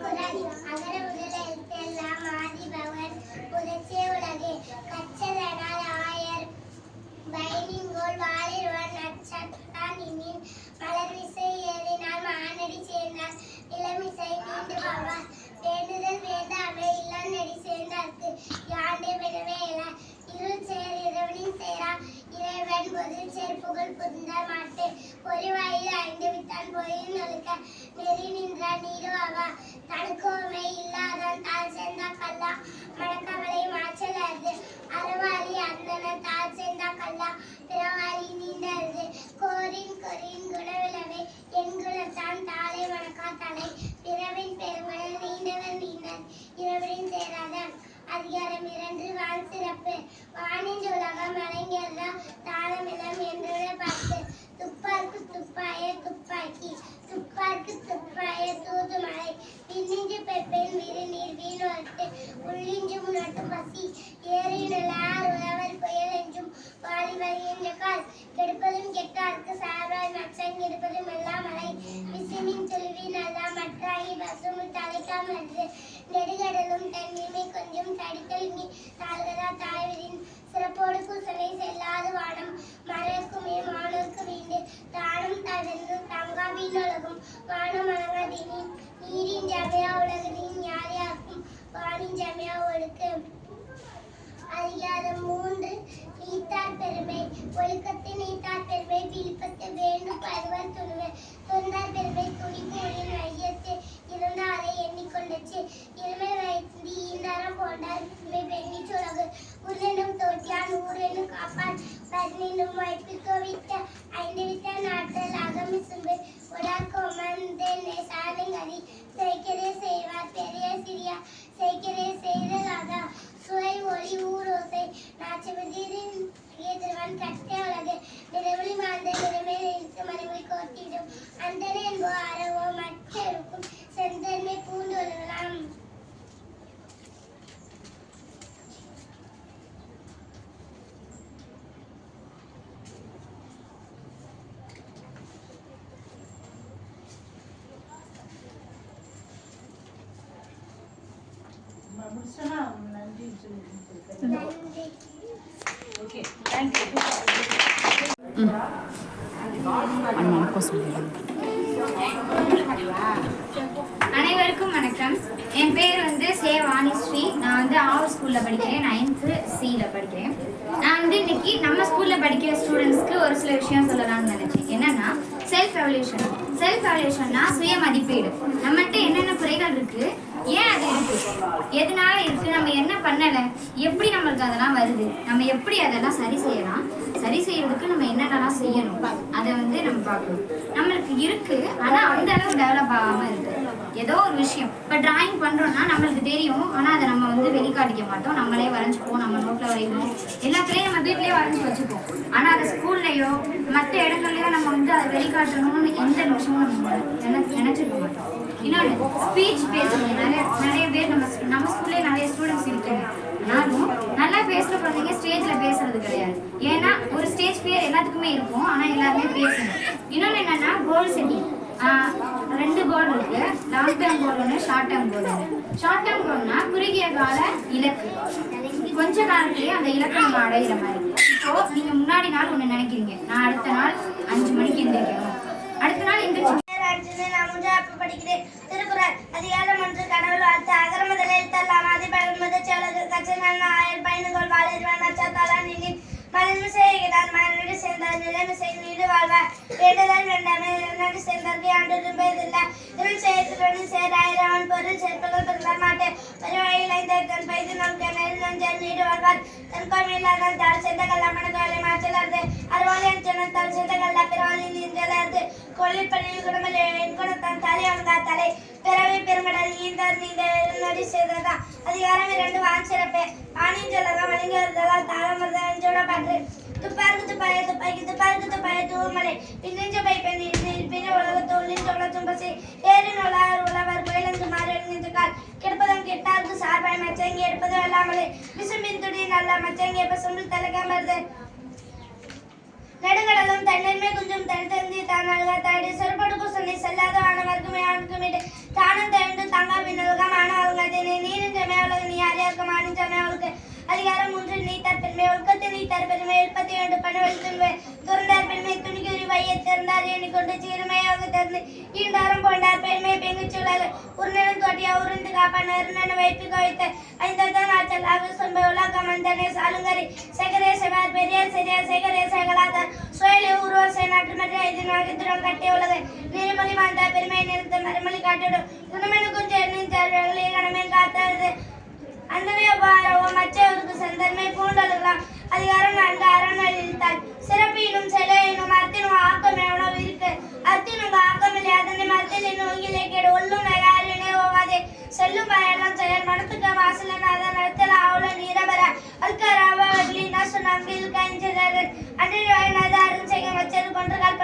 திருக்குறள் அகர முதல எழுத்தெல்லாம் ஆதிபவன் புதச்சே உலகு. கற்றதனால் ஆயர் பயனிங்கோல் வாழிருவன் நச்சத்தான் இனின். மலர்விசை ஏறினால் மானடி சேர்ந்தார் இளமிசை நீண்டு பவார் வேண்டுதல் இல்லா நடி சேர்ந்தார்க்கு யாண்டே விடவே இல இருள் செயல் இரவனின் சேரா. இறைவன் பொது சேர் புகழ் புரிந்த மாட்டு. பொறிவாயில் ஐந்து விட்டான் பொறியின் நொழுக்க நெறி நின்றான் நீடுவாவா தடுக்கோமை இல்லாதான் தாழ் சேர்ந்தா கல்லா மணக்கவலை மாற்றலது அறவாளி அந்தன தாழ் சேர்ந்தா கல்லா பிறவாளி நீண்டது கோரின் கொரின் குணவிளவை என் குலத்தான் தாளை வணக்கா தலை பிறவின் பெருமடல் நீண்டவன் நீண்டர் இரவின் சேராதான் அதிகாரம் இரண்டு வான் சிறப்பு வானின் உலகம் அலைஞர்தா தாளமிலம் என்றுள்ள பார்த்து துப்பார்க்கு துப்பாய துப்பாக்கி. பசுமு தலைக்காமது நெடுகடலும் தன்னிமை கொஞ்சம் தடித்தல் நீ தாழ்கதா தாய்வரின் சிறப்போடு குசலை செல்லாது வானம் தோற்றியான் ஊரெனும் காப்பான் பதினெனும் வைப்பிற்கோ வித்த ஐந்து வித்த நாட்டல் அகமி சும்பு உடார் கோமந்தே அனைவருக்கும் வணக்கம். என் பேர் வந்து சே வாணிஸ்ரீ நான் வந்து ஆவர் ஸ்கூலில் படிக்கிறேன். நைன்த்து சியில் படிக்கிறேன். நான் வந்து இன்னைக்கு நம்ம ஸ்கூலில் படிக்கிற ஸ்டூடெண்ட்ஸ்க்கு ஒரு சில விஷயம் சொல்லலாம்னு நினச்சேன். என்னன்னா செல்ஃப் எவல்யூஷன் செல்ஃப் எவல்யூஷன்னா சுய மதிப்பீடு நம்மகிட்ட என்னென்ன குறைகள் இருக்கு? ஏன் அது இருக்கு எதனால இருக்கு? நம்ம என்ன பண்ணலை? எப்படி நம்மளுக்கு அதெல்லாம் வருது? நம்ம எப்படி அதெல்லாம் சரி செய்யலாம்? சரி செய்யறதுக்கு நம்ம என்னென்னலாம் செய்யணும்? அதை வந்து நம்ம பார்க்கணும். நம்மளுக்கு இருக்கு ஆனால் அந்த அளவு டெவலப் ஆகாம இருக்கு. ஏதோ ஒரு விஷயம். இப்போ டிராயிங் பண்ணுறோம்னா நம்மளுக்கு தெரியும். ஆனால் அதை நம்ம வந்து வெளிக்காட்டிக்க மாட்டோம். நம்மளே வரைஞ்சிப்போம் நம்ம நோட்டில் வரைவோம் எல்லாத்துலேயும் நம்ம வீட்லேயே வரைஞ்சி வச்சுப்போம். ஆனால் அதை ஸ்கூல்லையோ மற்ற இடங்கள்லையோ நம்ம வந்து அதை வெளிக்காட்டணும்னு எந்த நிமிஷமும் நம்ம நினச்சிருக்க மாட்டோம். இன்னொன்று ஸ்பீச் பேசுறது நிறைய நிறைய பேர் நம்ம நம்ம ஸ்கூல்லேயே நிறைய ஸ்டூடெண்ட்ஸ் இருக்காங்க. ஆனாலும் நல்லா பேசுகிற குழந்தைங்க ஸ்டேஜில் பேசுறது கிடையாது. ஏன்னா ஒரு ஸ்டேஜ் பேர் எல்லாத்துக்குமே இருக்கும். ஆனால் எல்லாருமே பேசணும். இன்னொன்று என்னன்னா கோல் செட்டிங் ரெண்டு கோல் இருக்கு. லாங் டேர்ம் கோல் ஒன்று ஷார்ட் டேர்ம் கோல் ஒன்று ஷார்ட் டேர்ம் கோல்னா குறுகிய கால இலக்கு. கொஞ்ச காலத்திலேயே அந்த இலக்கை நம்ம அடையிற மாதிரி இப்போ நீங்க முன்னாடி நாள் ஒன்று நினைக்கிறீங்க. நான் அடுத்த நாள் அஞ்சு மணிக்கு எந்திரிக்கணும். அடுத்த நாள் எந்திரிச்சு அர்ஜுனே நான் முஜாப்பு படிக்கிறேன். திருக்குறள் அதிகாரம் ஒன்று கடவுள் வாழ்த்து. அகர முதல் எழுத்தெல்லாம் ஆதிபகன் முதற்செலகு கச்சனன் ஆயர் பயனுகோள் வாழிருவான் நச்சத்தாலா நின்னின் மலர்ந்து செய்கிறார் மலர்ந்து சேர்ந்தார் நிலைமை செய்து நீடு வாழ்வார். வேண்டுதல் வேண்டாமே நன்றி சேர்ந்தார்க்கு ஆண்டு பெயதில்லை இருள் சேர்த்து சேராயிரம் அவன் பொருள் சேர்ப்புகள் பெருந்தார் மாட்டேன் பெருவாயில் ஐந்தன் பைது நம் கிணறு நஞ்சல் நீடு வருவார் தன் கோமையில்லாதான் தாழ் சேர்ந்த கல்லா மனக்கோலை மாற்றலாது அறுவாளியன் சொன்ன தாழ் செய்த கல்லா பிறவாளி நீந்தலாது கொள்ளிப்பணியில் குடும்பம் என் குணத்தான் தலை அவங்கா தலை பிறவி பெருமடல் நீந்தார் நீங்க நடி செய்ததா அதிகாரம் இரண்டு வான் சிறப்பு ஆணின் சொல்லலாம் வழங்கி வருதலால் தாளமர்தான் பாட்டு துப்பாருக்கு துப்பாய துப்பாக்கி துப்பாருக்கு துப்பாய தூமலை பின்னஞ்ச பை பெண் பின்ன உலக தோல்லின் சொல்ல தும்பசி. ஏறின் நோலார் உழவர் கோயிலந்து மாறி கால் கெடுப்பதும் கெட்டாருக்கு சார்பாய் மச்சங்கி எடுப்பதும் அல்லாமலே. விசும்பின் துடி நல்ல மச்சங்கி பசும்பில் தலைக்காமருது எழுப்பத்தி வேண்டு பணவெளி துணிவை துறந்தார் பெருமை துணிக்குரி வையை திறந்தார். எண்ணிக்கொண்டு சீருமையாக திறந்து ஈண்டாரம் போண்டார் பெண்மை பெங்கு சூழல் உருணன் தோட்டியா உருந்து காப்பான அருணன் வைப்பு கவித்த ஐந்ததான் ஆச்சல் அகு சொம்ப உலக மந்தனே சாலுங்கரி சேகரே செவார் பெரியார் செரியார் சேகரே சேகலாதார். சுயலே உருவசை நாட்டு மற்ற ஐந்து நாகத்துடன் கட்டிய உலக. நிர்மலி மாந்தா பெருமை நிறுத்த மறுமொழி காட்டிடும். குணமெனு கொஞ்சம் எண்ணிச்சார்கள் கணமே காத்தாது அந்தனைய பாரவோ மற்றவருக்கு சந்தன்மை பூண்டலுகளாம் அதிகாரம் நான்கு அறநலில் தான். சிறப்பு எனும் செல அத்தினும் ஆக்கம் எவனோ இருக்கு அத்தினும் ஆக்கம் அதனை மரத்தில் என்னும் உயிலே கேடு. உள்ளும் நகாரினே ஓவாதே செல்லும் பயணம் செயல் மனத்துக்கு வாசல அதன் நடத்தல் ஆவுல நீரபர. அல்காராவா வெள்ளி நான் சொன்னாங்க கைஞ்சதாரன் அன்றைய நாதாரன் செய்ய மச்சது கொன்று கால்